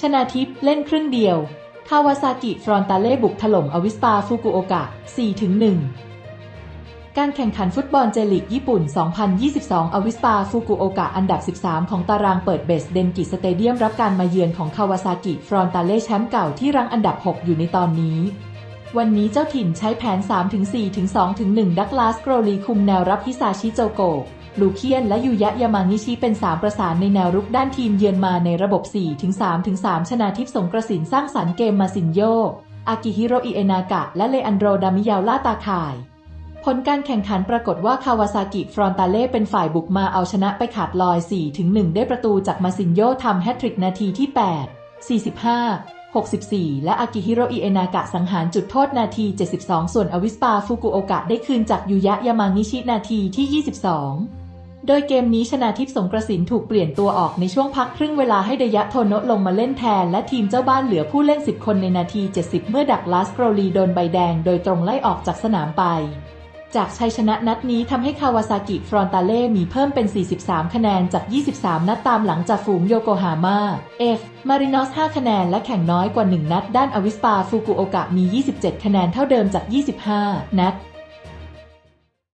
ชนาทิพย์เล่นครึ่งเดียว คาวาซากิฟรอนตาเล่บุกถล่มอวิสปาฟุกุโอกะ 4-1 การแข่งขันฟุตบอลเจลีกญี่ปุ่น 2022 อวิสปาฟุกุโอกะอันดับ 13 ของตารางเปิดเบสเดนกิสเตเดียมรับการมาเยือนของคาวาซากิฟรอนตาเล่แชมป์เก่าที่รั้งอันดับ 6 อยู่ในตอนนี้วันนี้เจ้าถิ่นใช้แผน 3-4-2-1 ดักลาส โกรลีคุมแนวรับฮิซาชิโจโก ลูเคียนและยูยะยามางิชิเป็น 3 ประสานในแนวรุกด้านทีมเยือนมาในระบบ 4-3-3 ชนาทิพย์สงกระสินสร้างสรรค์เกมมาซินโย อากิฮิโรอิเอนากะ และเลอันโดรดามิยาวล่าตาข่าย ผลการแข่งขันปรากฏว่าคาวาซากิฟรอนตาเล่เป็นฝ่ายบุกมาเอาชนะไปขาดลอย 4-1 ได้ประตูจากมาซินโยทำแฮตทริกนาทีที่ 8 45 64 และอากิฮิโรอิเอนากะสังหารจุดโทษนาที 72 ส่วนอวิสปาฟุกุโอกะได้คืนจากยูยะยามางิชินาทีที่ 22 โดยเกมนี้ชนาทิพย์สงกระสินถูกเปลี่ยนตัวออกในช่วงพักครึ่งเวลาให้เดยะโทโนะลงมาเล่นแทน และทีมเจ้าบ้านเหลือผู้เล่น 10 คนในนาที 70 เมื่อดักลาสโกรลีโดนใบแดงโดยตรงไล่ออกจากสนามไป จากชัยชนะนัดนี้ทำให้คาวาซากิฟรอนตาเล่มีเพิ่มเป็น 43 คะแนนจาก 23 นัดตามหลังจากฝูงโยโกฮาม่า F มารินอส 5 คะแนนและแข่งน้อยกว่า 1 นัด ด้านอวิสปาฟูกุโอกะมี 27 คะแนนเท่าเดิมจาก 25 นัด